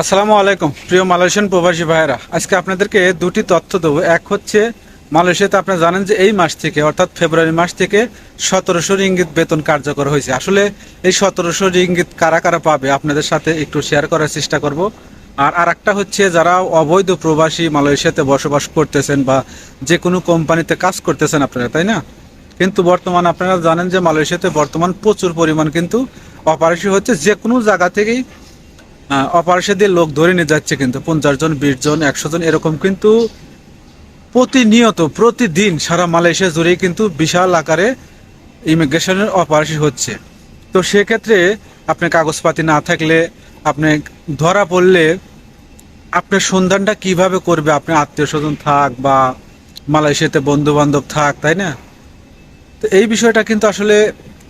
আসসালামু আলাইকুম, প্রিয় মালয়েশিয়ান প্রবাসী ভাইয়েরা। আজকে আপনাদেরকে দুটি তথ্য দেবো। এক হচ্ছে, মালয়েশিয়াতে আপনারা জানেন যে এই মাস থেকে, অর্থাৎ ফেব্রুয়ারি মাস থেকে সতেরোশো রিঙ্গিত বেতন কার্যকর হয়েছে। আসলে এই সতেরোশো রিঙ্গিত কারা কারা পাবে আপনাদের সাথে একটু শেয়ার করার চেষ্টা করব। আর আরেকটা হচ্ছে, যারা অবৈধ প্রবাসী মালয়েশিয়াতে বসবাস করতেছেন বা যে কোনো কোম্পানিতে কাজ করতেছেন আপনারা, তাই না? কিন্তু বর্তমান আপনারা জানেন যে মালয়েশিয়াতে বর্তমান প্রচুর পরিমাণ কিন্তু অপারেশন হচ্ছে যে কোনো জায়গা থেকেই অপারেশন দিয়ে লোক ধরে নিয়ে যাচ্ছে কিন্তু, পঞ্চাশ জন, বিশ জন, একশো জন, এরকম কিন্তু প্রতিনিয়ত, প্রতিদিন সারা মালয়েশিয়া জুড়েই কিন্তু বিশাল আকারে ইমিগ্রেশনের অপারেশন হচ্ছে। তো সেক্ষেত্রে আপনি কাগজপাতি না থাকলে, আপনি ধরা পড়লে আপনার সন্ধানটা কীভাবে করবে? আপনি আত্মীয় স্বজন থাক বা মালয়েশিয়াতে বন্ধু বান্ধব থাক, তাই না? তো এই বিষয়টা কিন্তু আসলে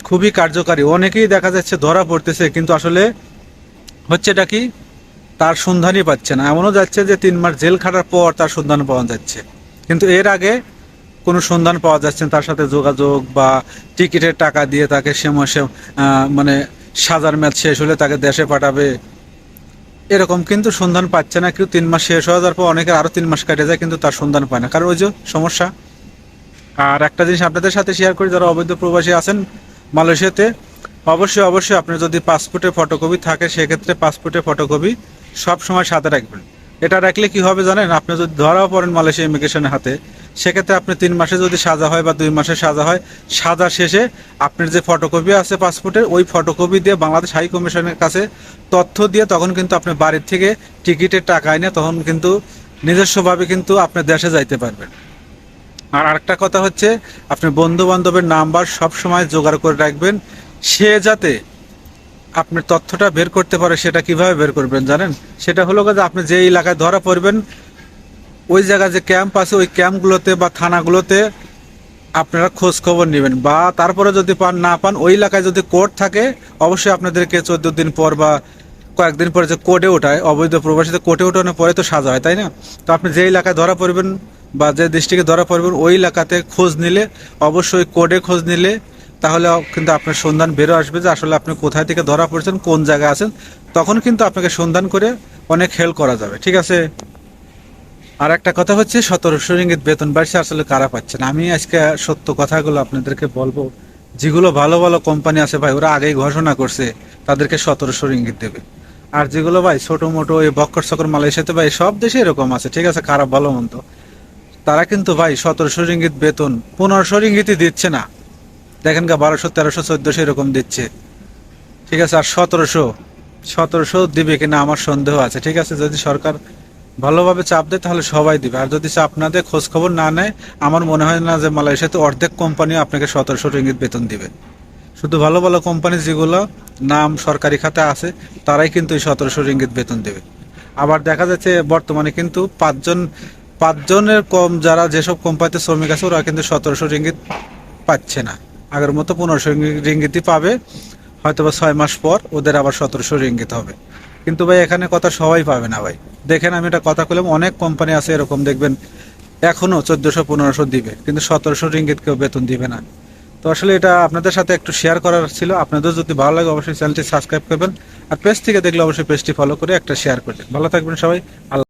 খুবই কার্যকারী। অনেকেই দেখা যাচ্ছে ধরা পড়তেছে, কিন্তু আসলে হচ্ছে এটা কি? তার সন্ধানই পাচ্ছে না। এমনও যাচ্ছে যে তিন মাস জেল খাটার পর তার সন্ধান পাওয়া যাচ্ছে। কিন্তু এর আগে কোনো সন্ধান পাওয়া যাচ্ছে না। তার সাথে যোগাযোগ বা টিকিটের টাকা দিয়ে তাকে সে মাসে মানে সাজার ম্যাচ শেষ হলে তাকে দেশে পাঠাবে। এরকম কিন্তু সন্ধান পাচ্ছে না। কেউ তিন মাস শেষ হয়ে যাওয়ার পর অনেকে আরও তিন মাস কেটে যায়, কিন্তু তার সন্ধান পায় না। কারণ ওই যে সমস্যা। আর একটা জিনিস আপনাদের সাথে শেয়ার করি। যারা অবৈধ প্রবাসী আছেন মালয়েশিয়াতে অবশ্যই অবশ্যই আপনার যদি পাসপোর্টের ফটোকপি থাকে, সেক্ষেত্রে পাসপোর্টের ফটোকপি সব সময় সাথে রাখবেন। এটা রাখলে কি হবে জানেন? আপনি যদি ধরাও পড়েন মালয়েশিয়া ইমিগ্রেশনের হাতে, সেক্ষেত্রে আপনি তিন মাসে যদি সাজা হয় বা দুই মাসে সাজা হয়, সাজা শেষে আপনার যে ফটোকপি আছে পাসপোর্টের, ওই ফটোকপি দিয়ে বাংলাদেশ হাই কমিশনের কাছে তথ্য দিয়ে তখন কিন্তু আপনি বাড়ির থেকে টিকিটের টাকা এনে তখন কিন্তু নিজস্বভাবে কিন্তু আপনি দেশে যাইতে পারবেন। আর আরেকটা কথা হচ্ছে, আপনি বন্ধু বান্ধবের নাম্বার সব সময় জোগাড় করে রাখবেন সে যাতে আপনি তথ্যটা বের করতে পারে, সেটা কীভাবে বের করবেন জানেন? সেটা হলো যে আপনি যে এলাকায় ধরা পড়বেন, ওই জায়গায় যে ক্যাম্প আছে, ওই ক্যাম্পগুলোতে বা থানাগুলোতে আপনারা খোঁজ খবর নেবেন। বা তারপরে যদি পান, না পান, ওই এলাকায় যদি কোর্ট থাকে, অবশ্যই আপনাদেরকে চোদ্দ দিন পর বা কয়েকদিন পরে যে কোর্টে ওঠায়, অবৈধ প্রবাসীতে কোর্টে ওঠানোর পরে তো সাজা হয়, তাই না? তো আপনি যে এলাকায় ধরা পড়বেন বা যে ডিস্ট্রিক্টে ধরা পড়বেন, ওই এলাকাতে খোঁজ নিলে, অবশ্যই কোর্টে খোঁজ নিলে তাহলে কিন্তু আপনার সন্ধান বেরো আসবে যে আসলে আপনি কোথায় থেকে ধরা পড়েছেন, কোন জায়গায় আছেন। তখন কিন্তু আপনাকে সন্ধান করে অনেক হেল্প করা যাবে, ঠিক আছে? আর একটা কথা হচ্ছে, সতেরোশো রিঙ্গিত বেতন বাড়ছে, আসলে কারা পাচ্ছেন আমি আজকে সত্য কথাগুলো আপনাদেরকে বলব। যেগুলো ভালো ভালো কোম্পানি আছে ভাই, ওরা আগেই ঘোষণা করছে, তাদেরকে সতেরোশো রিঙ্গিত দেবে। আর যেগুলো ভাই, ছোট মোটো, এই বক্কর সকর মালয়েশিয়াতে ভাই, সব দেশে এরকম আছে, ঠিক আছে? খারাপ ভালো মন্দ। তারা কিন্তু ভাই, সতেরোশো রিঙ্গিত বেতন পনেরোশো রিঙ্গিতই দিচ্ছে না। দেখেন গা, বারোশো, তেরোশো, চোদ্দশো এরকম দিচ্ছে। ঠিক আছে, আর সতেরোশো সতেরোশো দিবে কিনা আমার সন্দেহ আছে। ঠিক আছে, যদি সরকার ভালোভাবে চাপ দেয় তাহলে সবাই দিবে। আর যদি চাপ না দেয় খোঁজ খবর না নেয়, আমার মনে হয় না যে মালয়েশিয়াতে অর্ধেক কোম্পানি আপনাকে সতেরোশো রিঙ্গিত বেতন দিবে। শুধু ভালো ভালো কোম্পানি যেগুলো নাম সরকারি খাতে আছে, তারাই কিন্তু এই সতেরোশো রিঙ্গিত বেতন দেবে। আবার দেখা যাচ্ছে বর্তমানে কিন্তু পাঁচজন, পাঁচজনের কম যারা যেসব কোম্পানিতে শ্রমিক আছে, ওরা কিন্তু সতেরোশো রিঙ্গিত পাচ্ছে না। আগের মতো পনেরোশো রিঙ্গিতই পাবে। হয়তো বা ছয় মাস পর ওদের আবার সতেরোশো রিঙ্গিত হবে। কিন্তু ভাই, এখানে কথা সবাই পাবে না ভাই। দেখেন আমি এটা কথা বললাম অনেক কোম্পানি আছে এরকম, দেখবেন এখনও চোদ্দশো, পনেরোশো দিবে, কিন্তু সতেরোশো রিঙ্গিত কেউ বেতন দিবে না। তো আসলে এটা আপনাদের সাথে একটু শেয়ার করার ছিল। আপনাদের যদি ভালো লাগে, অবশ্যই চ্যানেলটি সাবস্ক্রাইব করবেন। আর পেজ থেকে দেখলে অবশ্যই পেজটি ফলো করে একটা শেয়ার করবেন। ভালো থাকবেন সবাই। আল্লাহ